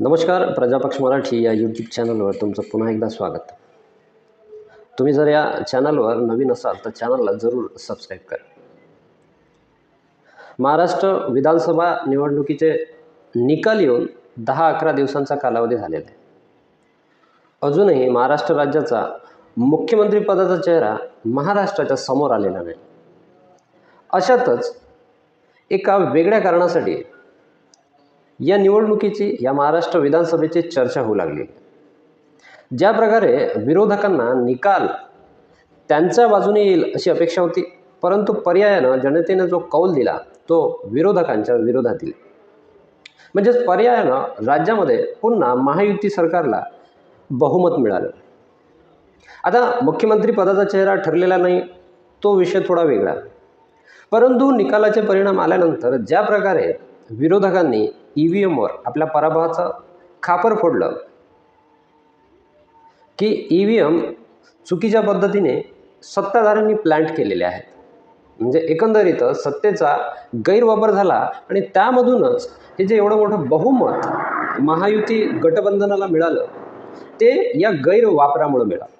नमस्कार प्रजापक्ष मराठी या यूट्यूब चॅनलवर तुमचं पुन्हा एकदा स्वागत. तुम्ही जर या चॅनलवर नवीन असाल तर चॅनलला जरूर सबस्क्राईब करा. महाराष्ट्र विधानसभा निवडणुकीचे निकाल येऊन दहा अकरा दिवसांचा कालावधी झालेला आहे. अजूनही महाराष्ट्र राज्याचा मुख्यमंत्रीपदाचा चेहरा महाराष्ट्राच्या समोर आलेला नाही. अशातच एका वेगळ्या कारणासाठी या निवडणुकीची या महाराष्ट्र विधानसभेची चर्चा होऊ लागली. ज्या प्रकारे विरोधकांना निकाल त्यांच्या बाजूने येईल अशी अपेक्षा होती परंतु पर्यायानं जनतेनं जो कौल दिला तो विरोधकांच्या विरोधात म्हणजेच पर्यायानं राज्यामध्ये पुन्हा महायुती सरकारला बहुमत मिळालं. आता मुख्यमंत्री पदाचा चेहरा ठरलेला नाही तो विषय थोडा वेगळा. परंतु निकालाचे परिणाम आल्यानंतर ज्या प्रकारे विरोधकांनी ई व्ही एमवर आपल्या पराभवाचं खापर फोडलं की ई व्ही एम चुकीच्या पद्धतीने सत्ताधाऱ्यांनी प्लॅन्ट केलेले आहेत. म्हणजे एकंदरीत सत्तेचा गैरवापर झाला आणि त्यामधूनच हे जे एवढं मोठं बहुमत महायुती गटबंधनाला मिळालं ते या गैरवापरामुळं मिळालं.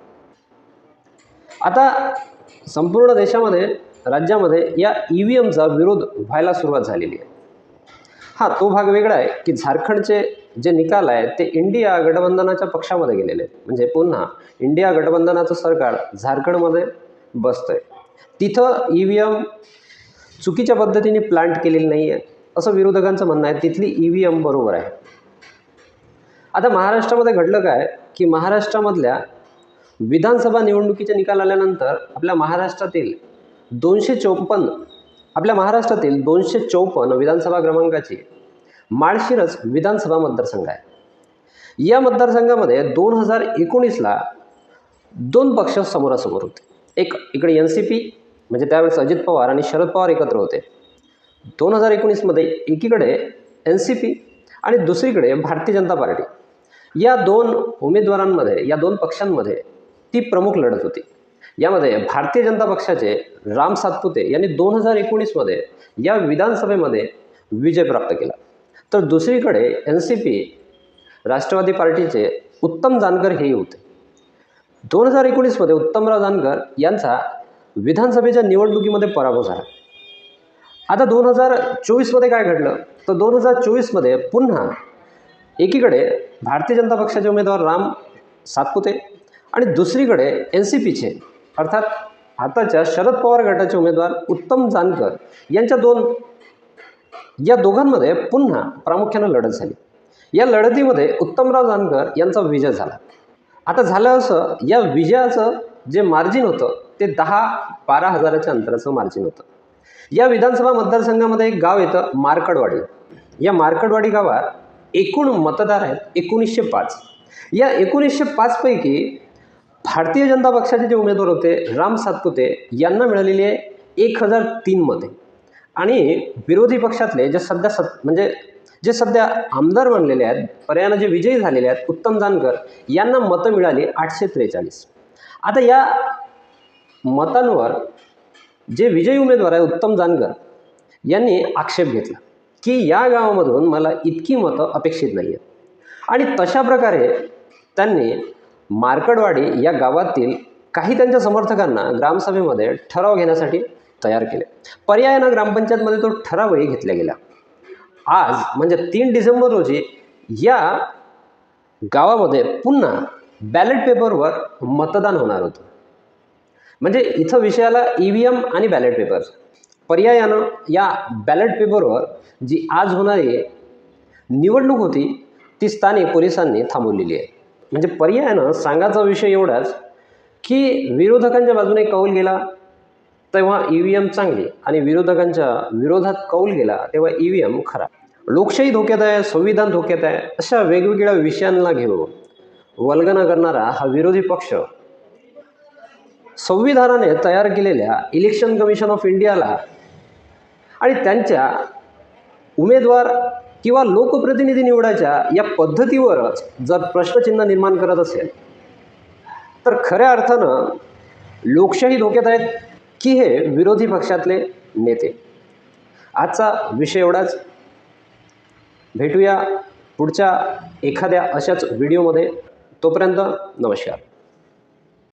आता संपूर्ण देशामध्ये राज्यामध्ये या ई व्ही एमचा विरोध व्हायला सुरुवात झालेली आहे. हा तो भाग वेगळा आहे की झारखंडचे जे निकाल आहेत ते इंडिया गठबंधनाच्या पक्षामध्ये गेलेले आहेत. म्हणजे पुन्हा इंडिया गठबंधनाचं सरकार झारखंडमध्ये बसतं आहे तिथं ई व्ही एम चुकीच्या पद्धतीने प्लांट केलेली नाही आहे असं विरोधकांचं म्हणणं आहे. तिथली ई व्ही एम बरोबर आहे. आता महाराष्ट्रामध्ये घडलं काय की महाराष्ट्रामधल्या विधानसभा निवडणुकीचे निकाल आल्यानंतर आपल्या महाराष्ट्रातील दोनशे चोपन्न आपल्या महाराष्ट्रातील दोनशे चौपन्न विधानसभा क्रमांकाची माळशिरस विधानसभा मतदारसंघ आहे. या मतदारसंघामध्ये दोन हजार एकोणीसला दोन पक्ष समोरासमोर होते. एक इकडे एन सी पी म्हणजे त्यावेळेस अजित पवार आणि शरद पवार एकत्र होते. दोन हजार एकोणीसमध्ये एकीकडे एन सी पी आणि दुसरीकडे भारतीय जनता पार्टी. या दोन उमेदवारांमध्ये या दोन पक्षांमध्ये ती प्रमुख लढत होती. यामध्ये भारतीय जनता पक्षाचे राम सातपुते यांनी दोन हजार एकोणीसमध्ये या विधानसभेमध्ये विजय प्राप्त केला. तर दुसरीकडे एन सी पी राष्ट्रवादी पार्टीचे उत्तम जानकर हेही होते. दोन हजार एकोणीसमध्ये उत्तमराव जानकर यांचा विधानसभेच्या निवडणुकीमध्ये पराभव झाला. आता दोन हजार चोवीसमध्ये काय घडलं? तर दोन हजार चोवीसमध्ये पुन्हा एकीकडे भारतीय जनता पक्षाचे उमेदवार राम सातपुते आणि दुसरीकडे एन सी पीचे अर्थात आताच्या शरद पवार गटाचे उमेदवार उत्तम जानकर यांच्या दोन या दोघांमध्ये पुन्हा प्रामुख्यानं लढत झाली. या लढतीमध्ये उत्तमराव जानकर यांचा विजय झाला. आता झालं असं या विजयाचं जे मार्जिन होतं ते दहा बारा हजाराच्या अंतराचं मार्जिन होतं. या विधानसभा मतदारसंघामध्ये एक गाव येतं मार्कडवाडी. या मार्कडवाडी गावात एकूण मतदार आहेत एकोणीसशे पाच. या एकोणीसशे पाचपैकी भारतीय जनता पक्षाचे जे उमेदवार होते राम सातपुते यांना मिळालेले आहे एक हजार तीन मते. आणि विरोधी पक्षातले जे सध्या सत म्हणजे जे सध्या आमदार बनलेले आहेत पर्यायानं जे विजयी झालेले आहेत उत्तम जानकर यांना मतं मिळाली आठशे त्रेचाळीस. आता या मतांवर जे विजयी उमेदवार आहे उत्तम जानकर यांनी आक्षेप घेतला की या गावामधून मला इतकी मतं अपेक्षित नाही आहेत आणि तशा प्रकारे त्यांनी मार्कडवाडी या गावातील काही त्यांच्या समर्थकांना ग्रामसभेमध्ये ठराव घेण्यासाठी तयार केले. पर्यायानं ग्रामपंचायतमध्ये तो ठरावही घेतला गेला आज म्हणजे तीन डिसेंबर रोजी या गावामध्ये पुन्हा बॅलेट पेपरवर मतदान होणार होतं. म्हणजे इथं विषयाला ई व्ही एम आणि बॅलेट पेपर पर्यायानं या बॅलेट पेपरवर जी आज होणारी निवडणूक होती ती स्थानिक पोलिसांनी थांबवलेली आहे. म्हणजे पर्यायानं सांगायचा विषय एवढाच की विरोधकांच्या बाजूने कौल गेला तेव्हा ई व्ही एम चांगली आणि विरोधकांच्या विरोधात कौल गेला तेव्हा ई व्ही एम खरा. लोकशाही धोक्यात आहे संविधान धोक्यात आहे अशा वेगवेगळ्या विषयांना घेऊन वल्गना करणारा हा विरोधी पक्ष संविधानाने तयार केलेल्या इलेक्शन कमिशन ऑफ इंडियाला आणि त्यांच्या उमेदवार किंवा लोकप्रतिनिधी निवडायच्या या पद्धतीवरच जर प्रश्नचिन्ह निर्माण करत असेल तर खऱ्या अर्थानं लोकशाही धोक्यात आहेत की हे विरोधी पक्षातले नेते. आजचा विषय एवढाच. भेटूया पुढच्या एखाद्या अशाच व्हिडिओमध्ये. तोपर्यंत नमस्कार.